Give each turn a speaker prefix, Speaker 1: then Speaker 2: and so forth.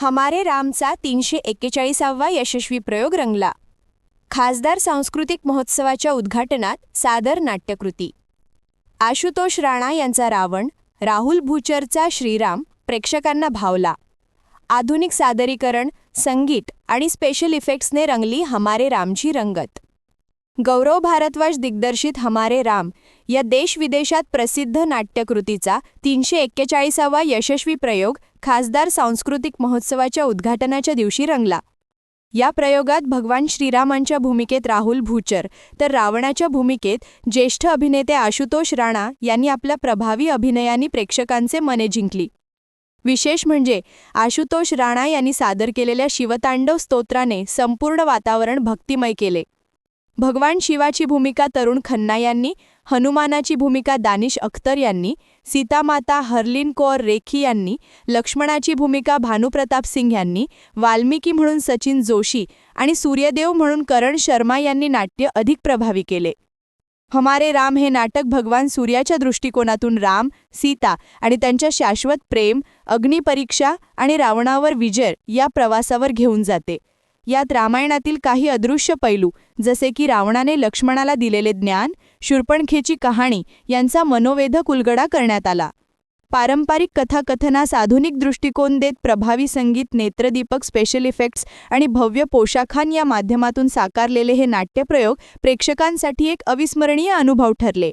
Speaker 1: हमारे रामचा तीनशे एक्केचाळीसावा यशस्वी प्रयोग रंगला. खासदार सांस्कृतिक महोत्सवाच्या उद्घाटनात सादर नाट्यकृती. आशुतोष राणा यांचा रावण राहुल भूचरचा श्रीराम प्रेक्षकांना भावला. आधुनिक सादरीकरण संगीत आणि स्पेशल इफेक्ट्सने रंगली हमारे रामची रंगत. गौरव भारद्वाज दिग्दर्शित हमारे राम या देशविदेशात प्रसिद्ध नाट्यकृतीचा तीनशे एक्केचाळीसावा यशस्वी प्रयोग खासदार सांस्कृतिक महोत्सवाच्या उद्घाटनाच्या दिवशी रंगला. या प्रयोगात भगवान श्रीरामांच्या भूमिकेत राहुल भूचर तर रावणाच्या भूमिकेत ज्येष्ठ अभिनेते आशुतोष राणा यांनी आपल्या प्रभावी अभिनयाने प्रेक्षकांचे मने जिंकली. विशेष म्हणजे आशुतोष राणा यांनी सादर केलेल्या शिवतांडव स्तोत्राने संपूर्ण वातावरण भक्तिमय केले. भगवान शिवाची भूमिका तरुण खन्ना यांनी हनुमानाची भूमिका दानिश अख्तर यांनी सीतामाता हर्लिन कौर रेखी यांनी लक्ष्मणाची भूमिका भानुप्रताप सिंग यांनी वाल्मिकी म्हणून सचिन जोशी आणि सूर्यदेव म्हणून करण शर्मा यांनी नाट्य अधिक प्रभावी केले. हमारे राम हे नाटक भगवान सूर्याच्या दृष्टिकोनातून राम सीता आणि त्यांच्या शाश्वत प्रेम अग्निपरीक्षा आणि रावणावर विजय या प्रवासावर घेऊन जाते. यात रामायणातील काही अदृश्य पैलू जसे की रावणाने लक्ष्मणाला दिलेले ज्ञान शूर्पणखेची कहाणी यांचा मनोवेधक उलगडा करण्यात आला. पारंपरिक कथाकथनास आधुनिक दृष्टिकोन देत प्रभावी संगीत नेत्रदीपक स्पेशल इफेक्ट्स आणि भव्य पोशाखान या माध्यमातून साकारलेले हे नाट्यप्रयोग प्रेक्षकांसाठी एक अविस्मरणीय अनुभव ठरले.